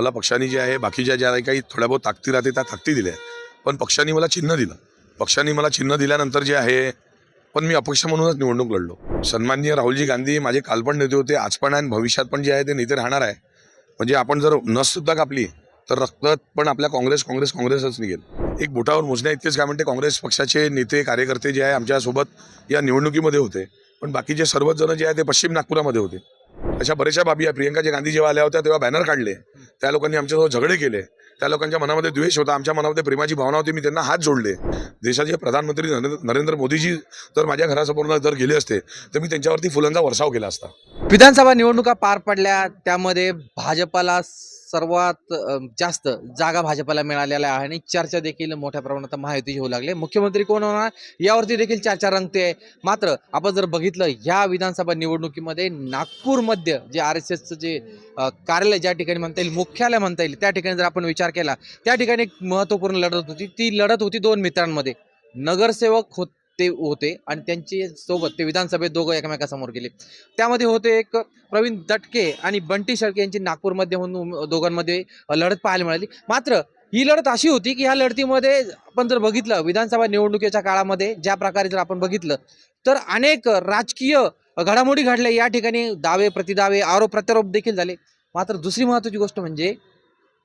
मला पक्षाने जे आहे बाकीच्या ज्या काही थोड्या बहुत ताकदी राहते त्या ताकदी दिल्या पण पक्षाने मला चिन्ह दिलं. पक्षाने मला चिन्ह दिल्यानंतर जे आहे पण मी अपक्ष म्हणूनच निवडणूक लढलो. सन्माननीय राहुलजी गांधी माझे कालपण नेते होते आज पण आहे आणि भविष्यात पण जे आहे ते नेते राहणार आहे. म्हणजे आपण जर नससुद्धा कापली तर रक्तात पण आपल्या काँग्रेस काँग्रेस काँग्रेसच निघेल. एक बोटावर मोजण्या इतकेच काय म्हणते काँग्रेस पक्षाचे नेते कार्यकर्ते जे आहे आमच्यासोबत या निवडणुकीमध्ये होते. पण बाकीचे सर्वच जण जे आहे ते पश्चिम नागपुरामध्ये होते. अशा बऱ्याचशा बाबी आहे. प्रियंकाजी गांधी जेव्हा आल्या होत्या तेव्हा बॅनर काढले. त्या लोकांनी आमच्यासोबत झगडे केले. त्या लोकांच्या मनामध्ये द्वेष होता. आमच्या मनामध्ये प्रेमाची भावना होती. मी त्यांना हात जोडले. देशाचे प्रधानमंत्री नरेंद्र नरेंद्र मोदीजी जर माझ्या घरासमोर जर गेले असते तर मी त्यांच्यावरती फुलांचा वर्षाव केला असता. विधानसभा निवडणुका पार पडल्या. त्यामध्ये भाजपाला सर्वात जास्त जागा भाजपला मिळालेल्या आहे आणि चर्चा देखील मोठ्या प्रमाणात महायुतीची होऊ लागले. मुख्यमंत्री कोण होणार? यावरती देखील चर्चा रंगते. आहे मात्र आपण जर बघितलं ह्या विधानसभा निवडणुकीमध्ये नागपूरमध्ये जे आर एस एसचं जे कार्यालय ज्या ठिकाणी म्हणता येईल मुख्यालय म्हणता येईल त्या ठिकाणी जर आपण विचार केला त्या ठिकाणी एक महत्त्वपूर्ण लढत होती. ती लढत होती दोन मित्रांमध्ये. नगरसेवक होत ते होते आणि त्यांचे सोबत ते विधानसभेत दोघं एकमेकासमोर गेले. त्यामध्ये होते एक प्रवीण दटके आणि बंटी शेळके यांची नागपूरमध्ये म्हणून दोघांमध्ये लढत पाहायला मिळाली. मात्र ही लढत अशी होती की ह्या लढतीमध्ये आपण जर बघितलं विधानसभा निवडणुकीच्या काळामध्ये ज्या प्रकारे जर आपण बघितलं तर अनेक राजकीय घडामोडी घडल्या. या ठिकाणी दावे प्रतिदावे आरोप प्रत्यारोप देखील झाले. मात्र दुसरी महत्त्वाची गोष्ट म्हणजे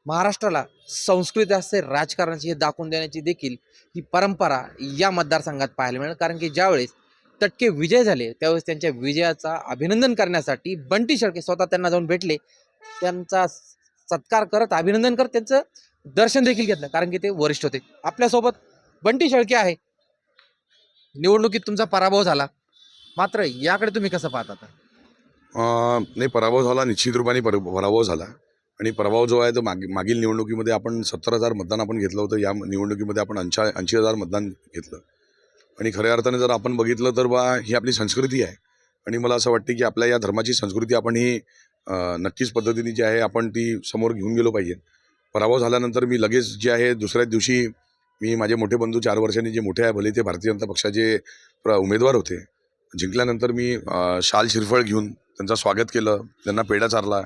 महाराष्ट्राला संस्कृती असते राजकारणाची हे दाखवून देण्याची देखील ही परंपरा या मतदारसंघात पाहायला मिळेल. कारण की ज्यावेळेस तटके विजय झाले त्यावेळेस त्यांच्या विजयाचा अभिनंदन करण्यासाठी बंटी शेळके स्वतः त्यांना जाऊन भेटले. त्यांचा सत्कार करत अभिनंदन करत त्यांचं दर्शन देखील घेतलं. कारण की ते वरिष्ठ होते. आपल्यासोबत बंटी शेळके आहे. निवडणुकीत तुमचा पराभव झाला. मात्र याकडे तुम्ही कसं पाहता आता? नाही पराभव झाला. निश्चित रूपाने पराभव झाला. आणि प्रभाव जो आहे तो माग मागील निवडणुकीमध्ये आपण सत्तर हजार मतदान आपण घेतलं होतं. या निवडणुकीमध्ये आपण ऐंशी ऐंशी हजार मतदान घेतलं. आणि खऱ्या अर्थाने जर आपण बघितलं तर बा ही आपली संस्कृती आहे. आणि मला असं वाटते की आपल्या या धर्माची संस्कृती आपण ही नक्कीच पद्धतीने जी आहे आपण ती समोर घेऊन गेलो पाहिजे. पराभव झाल्यानंतर मी लगेच जे आहे दुसऱ्याच दिवशी मी माझे मोठे बंधू चार वर्षांनी जे मोठे आहे भले ते भारतीय जनता पक्षाचे प्र उमेदवार होते. जिंकल्यानंतर मी शाल शिरफळ घेऊन त्यांचं स्वागत केलं. त्यांना पेढा चारला.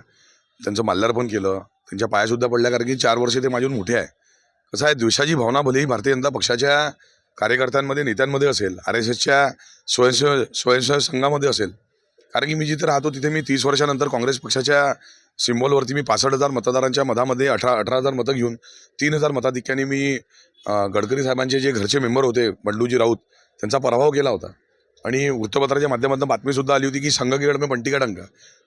त्यांचं माल्यार्पण केलं. त्यांच्या पायासुद्धा पडल्या कारण की चार वर्ष ते माझ्याहून मोठे आहे. कसं आहे द्वेषाची भावना भलेही भारतीय जनता पक्षाच्या कार्यकर्त्यांमध्ये नेत्यांमध्ये असेल आर एस एसच्या स्वयंसेव स्वयंसेवक संघामध्ये असेल. कारण की मी जिथे राहतो तिथे मी तीस वर्षानंतर काँग्रेस पक्षाच्या सिम्बॉलवरती मी पासष्ट हजार मतदारांच्या मधामध्ये अठरा अठरा हजार मतं घेऊन तीन हजार मताधिक्याने मी गडकरी साहेबांचे जे घरचे मेंबर होते बंडूजी राऊत त्यांचा पराभव केला होता. आणि वृत्तपत्राच्या माध्यमातून बातमीसुद्धा आली होती की संघगिरड में बंटी का डंका.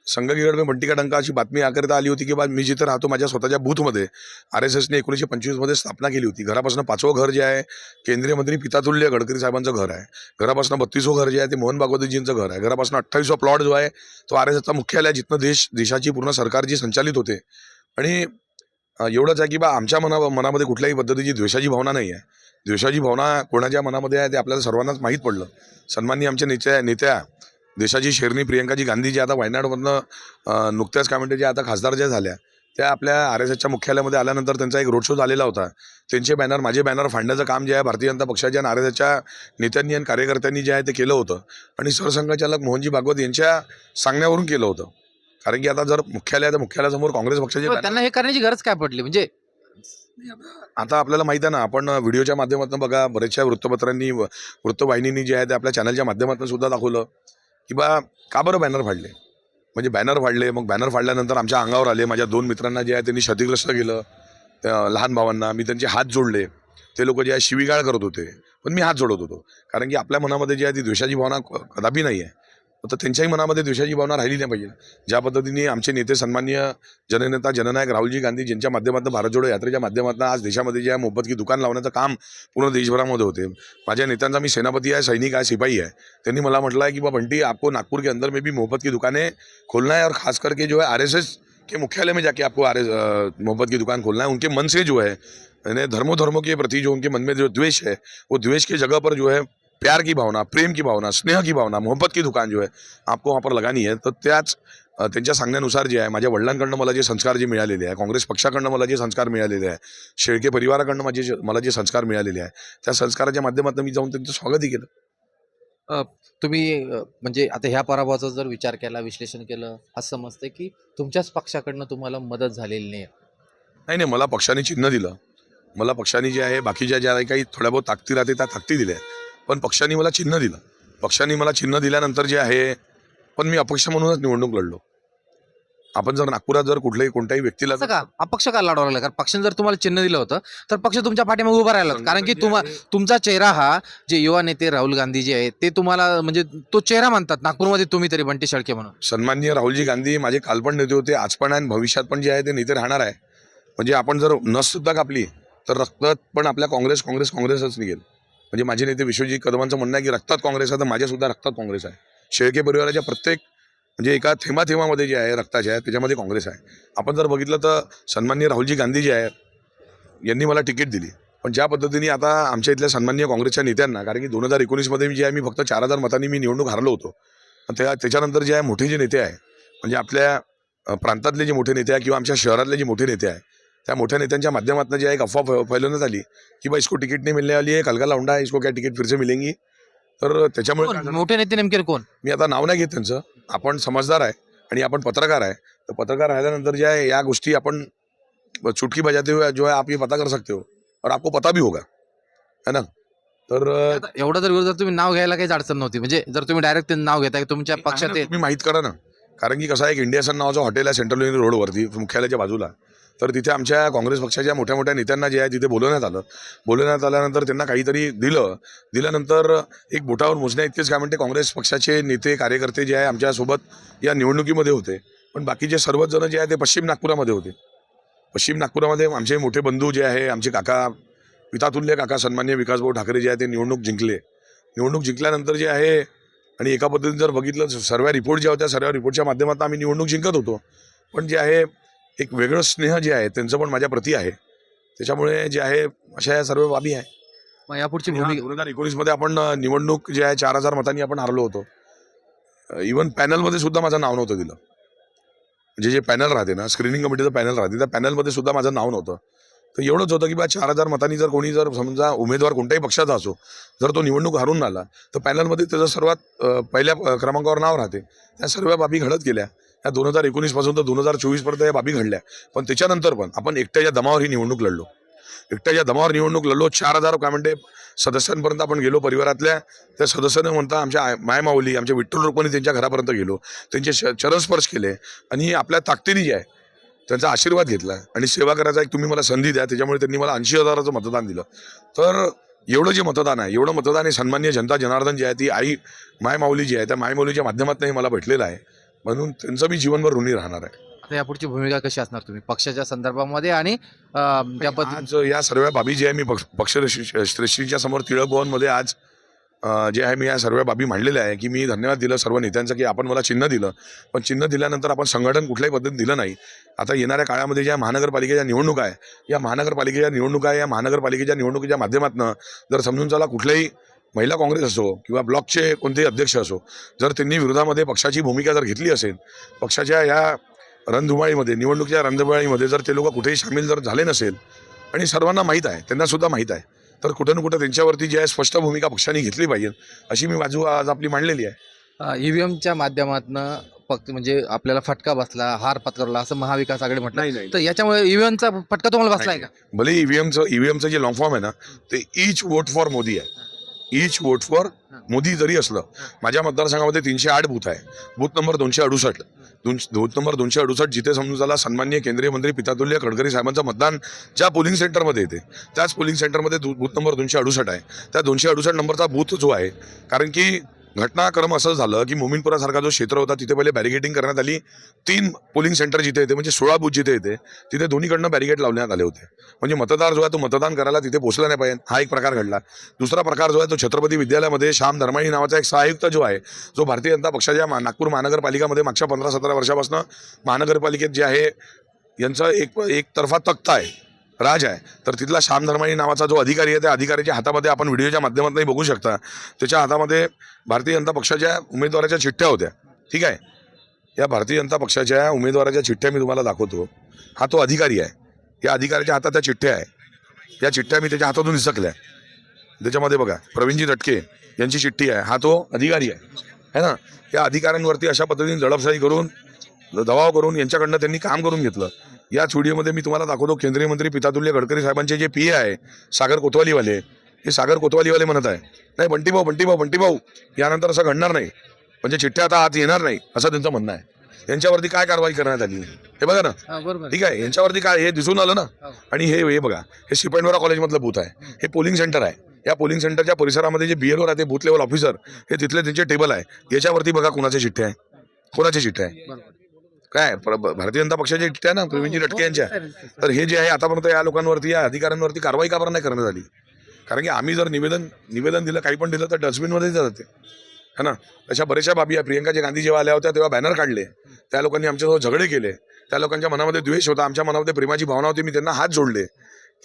संघगिरड में बंटी का डंका अशी बातमी याकरिता आली होती की बा मी जिथं राहतो माझ्या स्वतःच्या बूथमध्ये आर एस एसने एकोणीसशे पंचवीसमध्ये स्थापना केली होती. घरापासून पाचवं घर जे आहे केंद्रीय मंत्री पितातुल्य गडकरी साहेबांचं घर आहे. घरापासून बत्तीसवं घर जे आहे ते मोहन भागवतजींचं घर आहे. घरापासून अठ्ठावीसवा प्लॉट जो आहे तो आर एस एसचा मुख्यालय जिथनं देश देशाची पूर्ण सरकार जी संचालित होते. आणि एवढंच आहे की बा आमच्या मना मनामध्ये कुठल्याही पद्धतीची द्वेषाची भावना नाही आहे द्वेषाची भावना कोणाच्या मनामध्ये आहे ते आपल्याला सर्वांनाच माहीत पडलं. सन्माननीय आमच्या नेत्या नेत्या देशाची शेरणी प्रियंकाजी गांधी जी आता वायनाडमधनं नुकत्याच काय म्हणते ज्या आता खासदार ज्या झाल्या त्या आपल्या आर एस एसच्या मुख्यालयामध्ये आल्यानंतर त्यांचा एक रोड शो झालेला होता. त्यांचे बॅनर माझे बॅनर फाडण्याचं काम जे आहे भारतीय जनता पक्षाच्या आणि आर एस एसच्या नेत्यांनी आणि कार्यकर्त्यांनी जे आहे ते केलं होतं. आणि सरसंघचालक मोहनजी भागवत यांच्या सांगण्यावरून केलं होतं. कारण की आता जर मुख्यालय तर मुख्यालयासमोर काँग्रेस पक्षाचे त्यांना हे करण्याची गरज काय पडली? म्हणजे आता आपल्याला माहिती आहे ना आपण व्हिडिओच्या माध्यमातून बघा बऱ्याचशा वृत्तपत्रांनी वृत्तवाहिनींनी जे आहे ते आपल्या चॅनलच्या माध्यमातून सुद्धा दाखवलं. की बा का बरं बॅनर फाडले? म्हणजे बॅनर फाडले मग बॅनर फाडल्यानंतर आमच्या अंगावर आले माझ्या दोन मित्रांना जे आहे त्यांनी क्षतिग्रस्त केलं त्या लहान भावांना मी त्यांचे हात जोडले ते लोक जे आहे शिवीगाळ करत होते पण मी हात जोडत होतो. कारण की आपल्या मनामध्ये जी आहे ती द्वेषाची भावना कदापि नाही आहे तर त्यांच्याही मनामध्ये द्वेषाची भावना राहिली नाही पाहिजे. ज्या पद्धतीने आमचे नेते सन्मान्य जननेता जननायक राहुलजी गांधी ज्यांच्या माध्यमातून भारत जोडो यात्रेच्या माध्यमातून आज देशामध्ये जे आहे मोफत की दुकान लावण्याचं काम पूर्ण देशभरामध्ये होते. माझ्या नेत्यांचा मी सेनापती आहे सैनिक आहे सिपाही आहे. त्यांनी मला म्हटलं आहे की बा बंटी आपको नागपूर के अंदर में भी मोहब्बत की दुकानें खोलना है और खास करके जो है आरएसएस के मुख्यालय में जाके आपको आर एस मोहब्बत की दुकान खोलना है। उनके मन से जो है यानी धर्मों धर्मों के प्रति जो उनके मन में जो द्वेष है वो द्वेष की जगह पर जो है प्यार की भावना प्रेम की भावना स्नेह की भावना मोहब्बत की दुकान जो है आपको वहाँ पर लगानी है तर त्याच त्यांच्या सांगण्यानुसार जे आहे माझ्या वडिलांकडनं मला जे संस्कार जे मिळालेले आहे काँग्रेस पक्षाकडनं मला जे संस्कार मिळालेले आहे शेळके परिवाराकडनं माझे मला जे संस्कार मिळालेले आहे त्या संस्काराच्या माध्यमातून मी जाऊन त्यांचं स्वागतही केलं. तुम्ही म्हणजे आता ह्या पराभवाचा जर विचार केला विश्लेषण केलं असं समजतं की तुमच्याच पक्षाकडनं तुम्हाला मदत झालेली नाही. नाही नाही मला पक्षाने चिन्ह दिलं. मला पक्षाने जे आहे बाकीच्या ज्या काही थोड्या बहुत ताकदी राहते त्या ताकदी दिल्या पण पक्षाने मला चिन्ह दिलं. पक्षाने मला चिन्ह दिल्यानंतर जे आहे पण मी अपक्ष म्हणूनच निवडणूक लढलो. आपण जर नागपुरात जर कुठल्याही कोणत्याही व्यक्तीला असं का अपक्ष का लढावं लागलं? कारण पक्षाने जर तुम्हाला चिन्ह दिलं होतं तर पक्ष तुमच्या पाठीमागे उभा राहिला. होता. कारण की तुम्हा तुमचा चेहरा हा जे युवा नेते राहुल गांधी जे आहे ते तुम्हाला म्हणजे तो चेहरा म्हणतात नागपूरमध्ये तुम्ही तरी बंटी शेळके म्हणून. सन्माननीय राहुलजी गांधी माझे कालपण नेते होते आज पण आहे आणि भविष्यात पण जे आहे ते नेते राहणार आहे. म्हणजे आपण जर नस सुद्धा कापली तर रक्तात पण आपल्या काँग्रेस काँग्रेस काँग्रेसच निघेल. म्हणजे माझे नेते विश्वजी कदमांचं म्हणणं आहे की रक्तात काँग्रेस आहे तर माझ्यासुद्धा रक्तात काँग्रेस आहे. शेळके परिवाराच्या प्रत्येक म्हणजे एका थेंबा जे आहे रक्ताचे आहे त्याच्यामध्ये काँग्रेस आहे. आपण जर बघितलं तर सन्माननीय राहुलजी गांधी जे आहे यांनी मला तिकीट दिली. पण ज्या पद्धतीने आता आमच्या इथल्या सन्माननीय काँग्रेसच्या नेत्यांना कारण की दोन हजार एकोणीसमध्ये जे आहे मी फक्त चार हजार मतांनी मी निवडणूक हरलो होतो. त्या त्याच्यानंतर जे आहे मोठे जे नेते आहे म्हणजे आपल्या प्रांतातले जे मोठे नेते आहे किंवा आमच्या शहरातले जे मोठे नेते आहे त्या मोठ्या नेत्यांच्या माध्यमातून जे आहे एक अफवा फैलवण्यात आली. की बा इसको तिकीट नाही मिलने वाली है कल का लौंडा है इसको क्या तिकीट फिर से मिलेंगी. तर त्याच्यामुळे? मोठे नेते नेमके कोण? मी आता नाव नाही घेत त्यांचं. आपण समजदार आहे आणि आपण पत्रकार आहे. तर पत्रकार राहिल्यानंतर जे आहे या गोष्टी आपण चुटकी बजाते हुए जो है आप ये पता कर सकते हो. और आपको पता भी होगा. है ना? तर एवढं जर जर तुम्ही नाव घ्यायला काहीच अडचण नव्हती. म्हणजे जर तुम्ही डायरेक्ट नाव घेताय तुमच्या पक्षात आहे आहे तुम्ही माहीत करा ना. कारण की कसं आहे एक इंडिया सन नावाचं हॉटेल आहे सेंट्रल युनियन रोडवरती मुख्यालयाच्या बाजूला. तर तिथे आमच्या काँग्रेस पक्षाच्या मोठ्या मोठ्या नेत्यांना जे आहे तिथे बोलवण्यात आलं. बोलवण्यात आल्यानंतर त्यांना काहीतरी दिलं. दिल्यानंतर एक बोटावर मोजण्या इतकेच काय म्हणते काँग्रेस पक्षाचे नेते कार्यकर्ते जे आहे आमच्यासोबत या निवडणुकीमध्ये होते. पण बाकीचे सर्वच जण जे आहे ते पश्चिम नागपुरामध्ये होते. पश्चिम नागपुरामध्ये आमचे मोठे बंधू जे आहे आमचे काका पितातुल्य काका सन्मान्य विकासभाऊ ठाकरे जे आहे ते निवडणूक जिंकले. निवडणूक जिंकल्यानंतर जे आहे आणि एका पद्धतीने जर बघितलं सर्व रिपोर्ट ज्या होत्या सर्व रिपोर्टच्या माध्यमातून आम्ही निवडणूक जिंकत होतो. पण जे आहे एक वेगळं स्नेह जे आहे त्यांचं पण माझ्या प्रती आहे. त्याच्यामुळे जे आहे अशा या सर्व बाबी आहे. मग यापुढची भूमिका दोन हजार एकोणीसमध्ये आपण निवडणूक जे आहे चार हजार मतांनी आपण हरलो होतो. इवन पॅनलमध्ये सुद्धा माझं नाव नव्हतं दिलं. म्हणजे जे पॅनल राहते ना स्क्रीनिंग कमिटीचं पॅनल राहते त्या पॅनलमध्ये सुद्धा माझं नाव नव्हतं. तर एवढंच होतं की बा चार हजार मतांनी जर कोणी जर समजा उमेदवार कोणत्याही पक्षाचा असो जर तो निवडणूक हरून आला तर पॅनलमध्ये त्याचं सर्वात पहिल्या क्रमांकावर नाव राहते. त्या सर्व बाबी घडत गेल्या. या दोन हजार एकोणीसपासून तर दोन हजार चोवीसपर्यंत या बाबी घडल्या. पण त्याच्यानंतर पण आपण एकट्याच्या दमावर ही निवडणूक लढलो. एकट्याच्या दमावर निवडणूक लढलो चार हजार काय म्हणते सदस्यांपर्यंत आपण गेलो परिवारातल्या. त्या सदस्यानं म्हणता आमच्या मायमाऊली आमच्या विठ्ठल रुक्मिणी त्यांच्या घरापर्यंत गेलो. त्यांचे श चरणस्पर्श केले आणि आपल्या ताकदीने जे आहे त्यांचा आशीर्वाद घेतला. आणि सेवा करायचा एक तुम्ही मला संधी द्या त्याच्यामुळे त्यांनी मला ऐंशी हजाराचं मतदान दिलं. तर एवढं जे मतदान आहे एवढं मतदान हे सन्मान्य जनता जनार्दन जे आहे ती आई मायमाऊली जी आहे त्या मायमाऊलीच्या माध्यमातूनही मला भेटलेलं आहे. म्हणून त्यांचं मी जीवनभर ऋणी राहणार आहे. आता यापुढची भूमिका कशी असणार तुम्ही? पक्षाच्या संदर्भामध्ये आणि अं, ज्या पद्धती आज या सर्व बाबी जे आहे मी पक्ष पक्षश्रेष्ठीच्या समोर टिळक भवनमध्ये आज अ, जे आहे मी या सर्व बाबी मांडलेल्या आहे की मी धन्यवाद दिलं सर्व नेत्यांचं की आपण मला चिन्ह दिलं. पण चिन्ह दिल्यानंतर आपण संघटन कुठल्याही पद्धतीने दिलं नाही. आता येणाऱ्या काळामध्ये ज्या महानगरपालिकेच्या निवडणुका आहे या महानगरपालिकेच्या निवडणुका आहे या महानगरपालिकेच्या निवडणुकीच्या माध्यमातून जर समजून चला कुठल्याही महिला काँग्रेस असो किंवा ब्लॉकचे कोणतेही अध्यक्ष असो जर त्यांनी विरोधामध्ये पक्षाची भूमिका जर घेतली असेल पक्षाच्या या रणधुमाळीमध्ये निवडणुकीच्या रणधुमाळीमध्ये जर ते लोक कुठेही सामील जर झाले नसेल आणि सर्वांना माहीत आहे त्यांना सुद्धा माहीत आहे तर कुठं ना कुठं त्यांच्यावरती जी आहे स्पष्ट भूमिका पक्षाने घेतली पाहिजे अशी मी बाजू आज आपली मांडलेली आहे. ईव्हीएमच्या माध्यमातून फक्त म्हणजे आपल्याला फटका बसला हार पत्करला असं महाविकास आघाडी म्हटलं. नाही नाही. तर याच्यामुळे ईव्हीएमचा फटका तुम्हाला बसलाय का? भले ईव्हीएमचं ईव्हीएमचं जे लॉंग फॉर्म आहे ना ते इच वोट फॉर मोदी आहे. इच वोट फॉर मोदी जरी असलं माझ्या मतदारसंघामध्ये तीनशे आठ बूथ आहे. बूथ नंबर दोनशे अडुसष्ट. दोन बूथ नंबर दोनशे अडुसष्ट जिथे समजून झाला सन्मान्य केंद्रीय मंत्री पितातुल्य गडकरी साहेबांचं मतदान ज्या पोलिंग सेंटरमध्ये येते त्याच पोलिंग सेंटरमध्ये दु- बूथ नंबर दोनशे अडुसष्ट आहे. त्या दोनशे अडुसष्ट नंबरचा बूथ जो आहे कारण की घटनाक्रम असं झालं की मोमिनपुरासारखा जो क्षेत्र होता तिथे पहिले बॅरिगेटिंग करण्यात आली. तीन पोलिंग सेंटर जिथे येते म्हणजे सोळा बूथ जिथे येते तिथे दोन्हीकडनं बॅरिगेट लावण्यात आले होते. म्हणजे मतदार जो आहे तो मतदान करायला तिथे पोहोचला नाही पाहिजे हा एक प्रकार घडला. दुसरा प्रकार जो आहे तो छत्रपती विद्यालयामध्ये श्याम धर्माणी नावाचा एक सहायुक्त जो आहे जो भारतीय जनता पक्षाच्या मा- नागपूर महानगरपालिकामध्ये मागच्या पंधरा सतरा वर्षापासून महानगरपालिकेत जे आहे यांचं एक एकतर्फा तख्त आहे. राज आहे. तर तिथला श्याम धर्माणी नावाचा जो अधिकारी आहे त्या अधिकाऱ्याच्या हातामध्ये आपण व्हिडिओच्या माध्यमातून बघू शकता. त्याच्या हातामध्ये भारतीय जनता पक्षाच्या उमेदवाराच्या चिठ्ठ्या होत्या. ठीक आहे? या भारतीय जनता पक्षाच्या उमेदवाराच्या चिठ्ठ्या मी तुम्हाला दाखवतो. हा तो अधिकारी आहे. या अधिकाऱ्याच्या हातात त्या चिठ्ठ्या आहे. या चिठ्ठ्या मी त्याच्या हातातून दिसकल्या त्याच्यामध्ये बघा प्रवीणजी दटके यांची चिठ्ठी आहे. हा तो अधिकारी आहे. है ना? या अधिकाऱ्यांवरती अशा पद्धतीने दडपशाही करून दबाव करून यांच्याकडनं त्यांनी काम करून घेतलं. याच व्हिडिओमध्ये मी तुम्हाला दाखवतो केंद्रीय मंत्री पितातुल्य गडकरी साहेबांचे जे पी आहे सागर कोतवालीवाले. हे सागर कोतवालीवाले म्हणत आहे. नाही बंटी भाऊ बंटी भाऊ बंटी भाऊ यानंतर असं घडणार नाही. म्हणजे चिठ्ठ्या आता आत येणार नाही असं त्यांचं म्हणणं आहे. यांच्यावरती काय कारवाई करण्यात आली? हे बघा ना. ठीक आहे यांच्यावरती काय हे दिसून आलं ना? हो. आणि हे हे बघा हे सिपेंडवरा कॉलेजमधलं बूथ आहे. हे पोलिंग सेंटर आहे. या पोलिंग सेंटरच्या परिसरामध्ये जे बीएलओ राहते बूथ लेवल ऑफिसर हे तिथले त्यांचे टेबल आहे. याच्यावरती बघा कोणाचे चिठ्ठे आहे. कोणाचे चिठ्ठे आहे? काय? प्र- भारतीय जनता पक्षाच्या आहे ना प्रवीणजी लटके यांच्या. तर हे जे आहे आतापर्यंत या लोकांवरती या अधिकाऱ्यांवरती कारवाई का बरं नाही करण्यात आली? कारण की आम्ही जर निवेदन निवेदन दिलं काही पण दिलं तर डस्टबिनमध्ये जाते है ना? अशा बऱ्याचशा बाबी आहे. प्रियंकाजी गांधी जेव्हा आल्या होत्या तेव्हा बॅनर काढले. त्या लोकांनी आमच्यासोबत झगडे केले. त्या लोकांच्या मनामध्ये द्वेष होता. आमच्या मनामध्ये प्रेमाची भावना होती. मी त्यांना हात जोडले.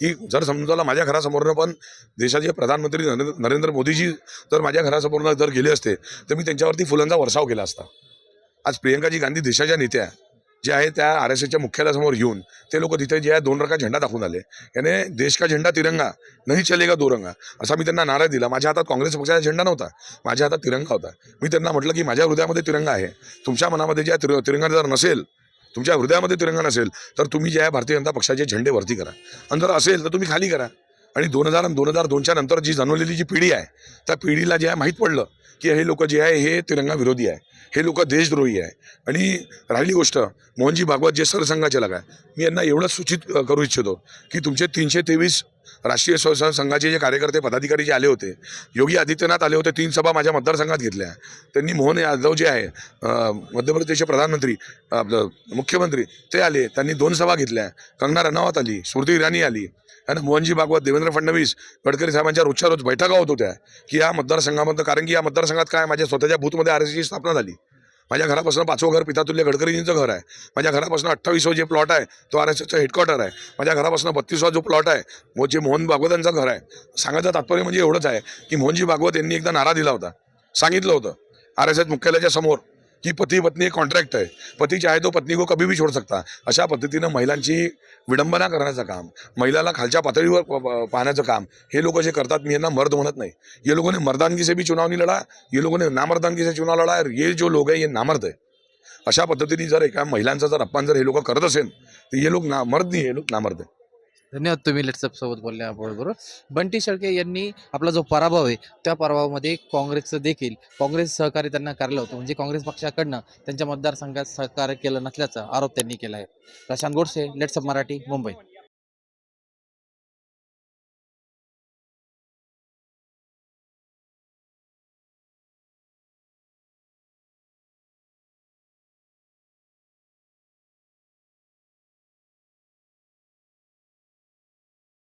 की जर समजायला माझ्या घरासमोरनं पण देशाचे प्रधानमंत्री नरेंद्र नरेंद्र मोदीजी जर माझ्या घरासमोरनं जर गेले असते तर मी त्यांच्यावरती फुलांचा वर्षाव केला असता. आज प्रियंकाजी गांधी देशाच्या नेत्या जे आहे त्या आर एस एसच्या मुख्यालयासमोर येऊन ते लोक तिथे जे आहे दोन रका झेंडा दाखवून आले. याने देश का झेंडा तिरंगा नाही चलेगा दो रंगा असा मी त्यांना नारा दिला. माझ्या हातात काँग्रेस पक्षाचा झेंडा नव्हता माझ्या हातात तिरंगा होता. मी त्यांना म्हटलं की माझ्या हृदयामध्ये तिरंगा आहे. तुमच्या मनामध्ये ज्या तिर- तिरंगा जर नसेल तुमच्या हृदयामध्ये तिरंगा नसेल तर तुम्ही जे आहे भारतीय जनता पक्षाचे झेंडे वरती करा. आणि जर असेल तर तुम्ही खाली करा. आणि दोन हजार दोन हजार दोनच्या नंतर जी जन्मलेली जी पिढी आहे त्या पिढीला जे आहे माहीत पडलं. की हे लोक जे आहे हे तिरंगा विरोधी आहे. हे लोक देशद्रोही आहे. आणि राहिली गोष्ट मोहनजी भागवत जे सरसंघाचे लगा मी यांना एवढंच सूचित करू इच्छितो की तुमचे तीनशे तेवीस राष्ट्रीय स्वयंसेवक संघाचे जे कार्यकर्ते पदाधिकारी जे आले होते योगी आदित्यनाथ आले होते तीन सभा माझ्या मतदारसंघात घेतल्या. त्यांनी मोहन यादव जे आहे मध्य प्रदेशचे प्रधानमंत्री आपलं मुख्यमंत्री ते आले. त्यांनी दोन सभा घेतल्या. कंगना रनावत आली स्मृती इराणी आली. आणि मोहनजी भागवत देवेंद्र फडणवीस गडकरी साहेबांच्या रोजच्या रोज बैठका होत होत्या. की या मतदारसंघामधनं कारण की या मतदारसंघात काय माझ्या स्वतःच्या बूथमध्ये आर एसची स्थापना झाली. माझ्या घरापासून पाचवं घर पितातुल्य गडकरींचं घर आहे. माझ्या घरापासून अठ्ठावीसवा जे प्लॉट आहे तो आर एस एसचा हेडक्वार्टर आहे. माझ्या घरापासून बत्तीसवा जो प्लॉट आहे मो जे मोहन भागवतांचं घर आहे. सांगायचं तात्पर्य म्हणजे एवढंच आहे की मोहनजी भागवत यांनी एकदा नारा दिला होता. सांगितलं होतं आर एस एस मुख्यालयाच्या समोर. की पती पत्नी एक कॉन्ट्रॅक्ट आहे. पती चाहे तो पत्नी को कभी भी छोड सकता. अशा पद्धतीनं महिलांची विडंबना करण्याचं काम महिलाला खालच्या पातळीवर पाहण्याचं काम हे लोक जे करतात मी यांना मर्द म्हणत नाही. ये लोगों ने मर्दानगी से भी चुनाव नहीं लड़ा ये लोगों ने नामर्दानगी से चुनाव लड़ा ये जो लोग आहे ये नामर्द आहे. अशा पद्धतीने जर एका महिलांचा जर अपमान जर हे लोक करत असेल तर हे लोक ना मर्द नाही हे लोक नामर्द आहे. धन्यवाद तुम्ही लेट्सअप सोबत बोलल्याबरोबर बंटी शेळके यांनी आपला जो पराभव आहे त्या पराभवामध्ये काँग्रेसचं देखील काँग्रेस सहकार्य त्यांना करलं होतं. म्हणजे काँग्रेस पक्षाकडनं त्यांच्या मतदारसंघात सहकार्य केलं नसल्याचा आरोप त्यांनी केला आहे. प्रशांत गोडसे लेट्सअप मराठी मुंबई.